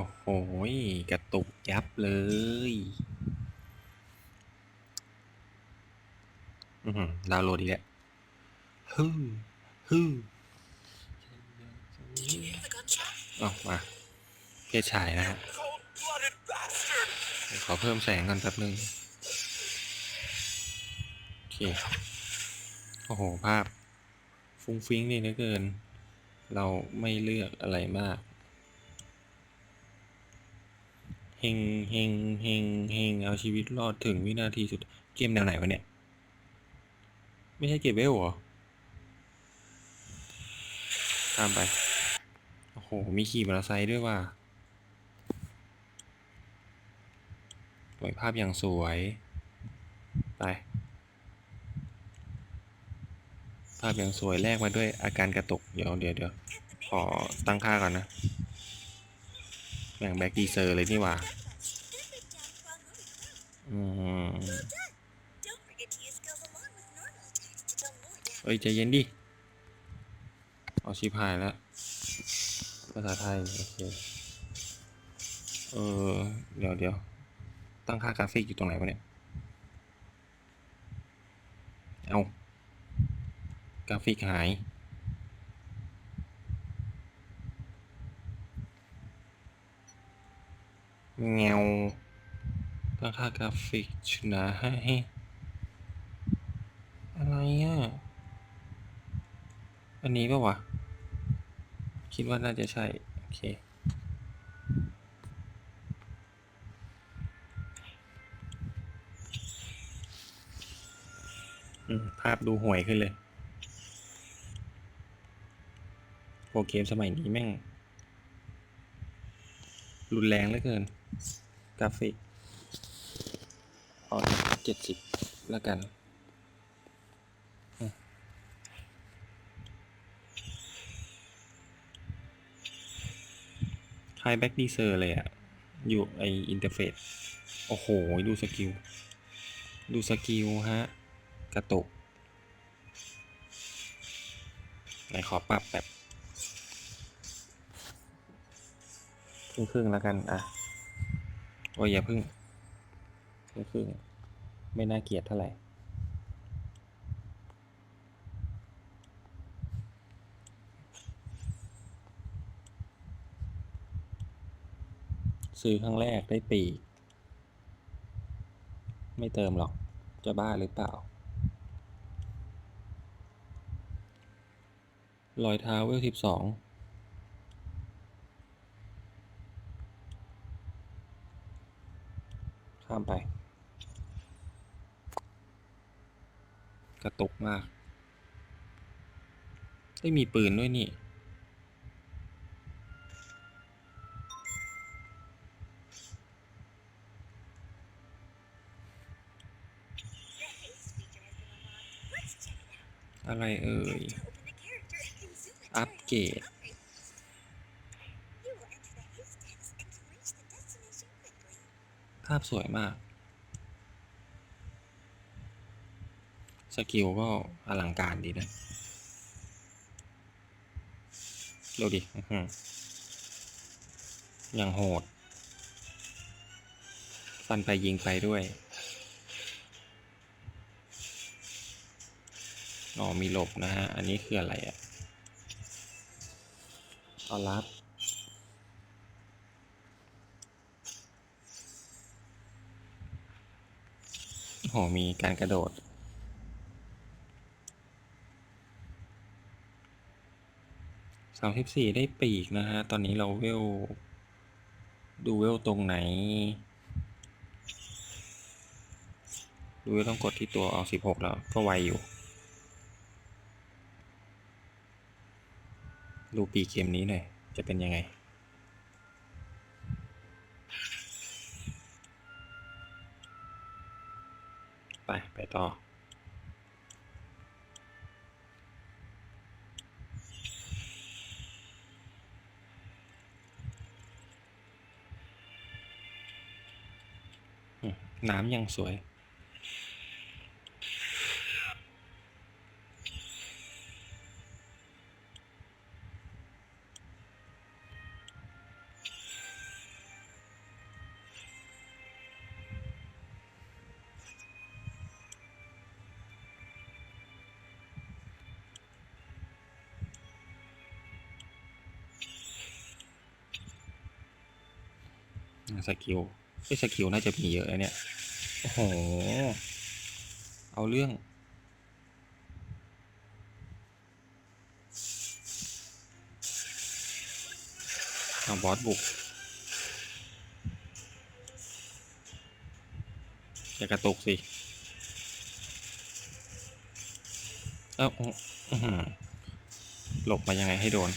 อ้โหกระตุกยับเลยอือหือดาวน์โหลดอีกแล้วฮึมฮึมออกมาเพศชายนะฮะขอเพิ่มแสงกันแป๊บนึง โอเค โอ้โห ภาพฟุ้งฟิ้งนี่เหลือเกิน เราไม่เลือกอะไรมาก เฮงเฮงเฮงเฮงเอาชีวิตรอดถึงวินาทีสุด เกมแนวไหนวะเนี่ย ไม่ใช่เก็บเวลเหรอข้ามไป โอ้โห มีขี่มอเตอร์ไซค์ด้วยว่ะปล่อยภาพอย่างสวย ไป ภาพอย่างสวยแลกมาด้วยอาการกระตุก เดี๋ยวเดี๋ยวเดี๋ยวขอตั้งค่าก่อนนะ แบ่งแบ็กดีเซอร์เลยนี่หว่าอืมเอ้ยใจเย็นดิเอาชิพหายแล้ว ภาษาไทย โอเค เออ เดี๋ยวเดี๋ยว ตั้งค่ากราฟิกอยู่ตรงไหนวะเนี่ย เอากราฟิกหาย เงวตั้งค่ากราฟิกชนะให้อะไรอะ อันนี้ปะวะ คิดว่าน่าจะใช่ โอเคภาพดูห่วยขึ้นเลยโปรเกมสมัยนี้แม่ง รุนแรงเหลือเกิน กราฟิกเอาเจ็ดสิบแล้วกัน คล้ายแบ็กดีเซอร์เลยอะอยู่ไออินเทอร์เฟซโอ้โห ดูสกิล ดูสกิลฮะ กระตุกไหนขอปรับแบบ ครึ่งครึ่งๆแล้วกัน อะโอ้ยอย่าพึ่งครึ่งครึ่งไม่น่าเกลียดเท่าไหร่ซื้อครั้งแรกได้ปีก ไม่เติมหรอก จะบ้าหรือเปล่า รอยเท้าเวลสิบสอง ข้ามไป กระตุกมาก ได้มีปืนด้วยนี่ อะไรเอ่ย อัปเกรดาพสวยมาก สกิลก็อลังการดีนะ ดูดิอย่างโหด ฟันไปยิงไปด้วยอ๋อมีหลบนะฮะ อันนี้คืออะไรอะ่ะตอรับ โอ้โหมีการกระโดด สามสิบสี่ได้ปีกนะฮะ ตอนนี้เราเวล ดูเวลตรงไหน ดูเวลต้องกดที่ตัวเอาสิบหกแล้ว ก็ไวอยู่ ดูปีเกมนี้หน่อย จะเป็นยังไง ไปไปต่อ น้ำยังสวย สกิลไอ้สกิลน่าจะมีเยอะนะเนี่ย โอ้โห เอาเรื่อง เอาบอสบุกอย่ากระตุกสิเอ้าอื้อหือหลบมายังไงให้โดน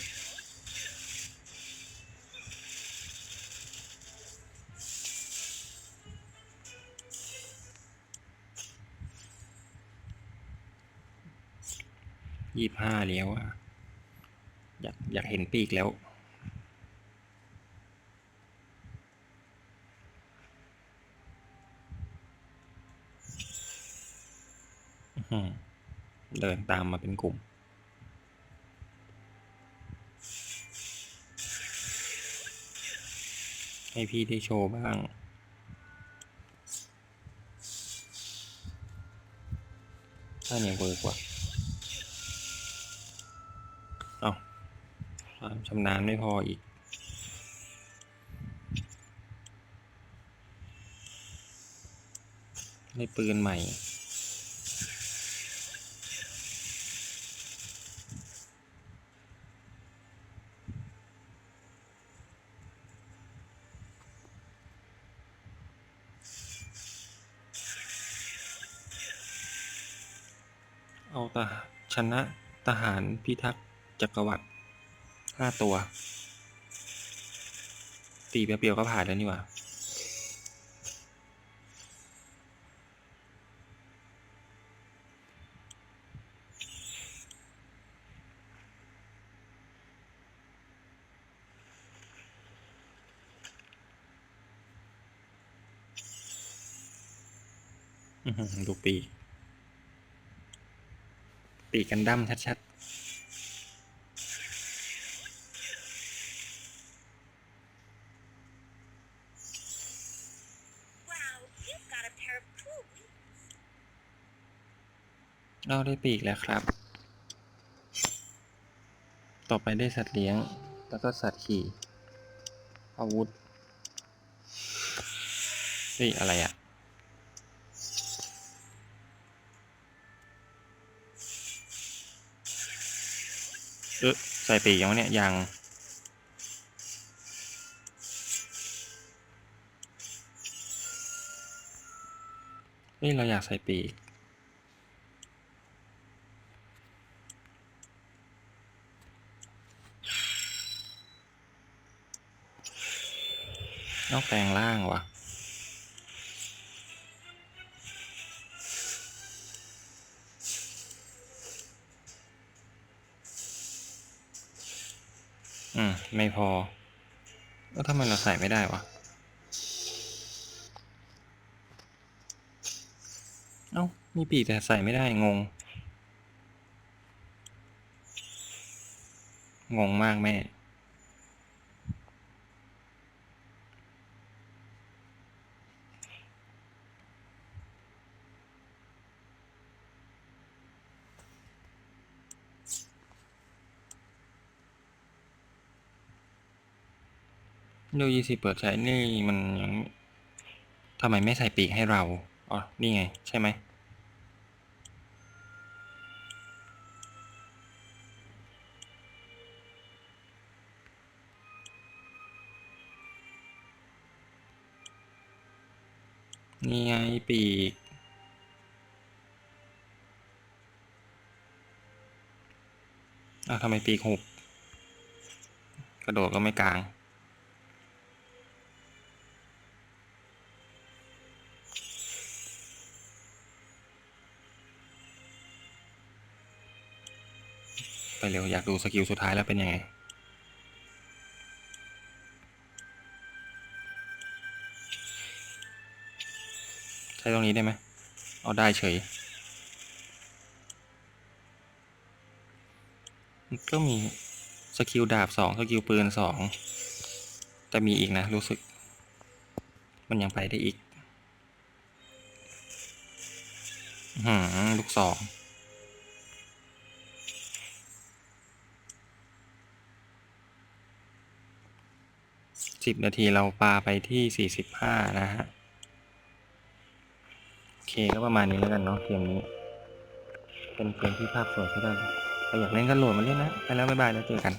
ยี่ห้าแล้วอะอยากอยากเห็นปีกแล้ว เดินตามมาเป็นกลุ่ม ให้พี่ได้โชว์บ้างถ้าเนี่ยเวิร์กว่า ความชำนาญไม่พออีก ได้ปืนใหม่เอาตาชนะทหารพิทักษ์จักรวรรดิ ห้าตัว ตีเปรียวๆก็ผ่านแล้วนี่หว่าอื้อหือดูปี ปีกันดั้มชัด Wow, ราได้ปีกแล้วครับ ต่อไปได้สัตว์เลี้ยง แล้วก็สัตว์ขี่ อาวุธเฮ้ยอะไรอะ่ะ เออใส่ปีกยังวะเนี่ย ยังเฮ้ยเราอยากใส่ปีก นอกแปลงล่างวะอืม ไม่พอ แล้วทำไมเราใส่ไม่ได้วะ เอ้า มีปีกแต่ใส่ไม่ได้ งง งงมากแม่ ดูยี่สิเปิดใช้นี่มันยังทำไมไม่ใส่ปีกให้เรา อ๋อ นี่ไง ใช่ไหม นี่ไงปีกอ้าวทำไมปีกหุบ กระโดดก็ไม่กลาง ไปเร็ว อยากดูสกิลสุดท้ายแล้วเป็นยังไง ใช้ตรงนี้ได้ไหมเอาได้เฉย ก็มีสกิลดาบสองสกิลปืนสองแต่มีอีกนะ รู้สึก มันยังไปได้อีกหือลูกสอง สิบนาทีเราปาไปที่สี่สิบห้านะฮะ โอเคก็ประมาณนี้แล้วกันเนาะเกมนี้ เป็นเกมที่ภาพสวยใช้ได้ใครอยากเล่นก็โหลดมาเล่นนะ ไปแล้วบ๊ายบายแล้วเจอกัน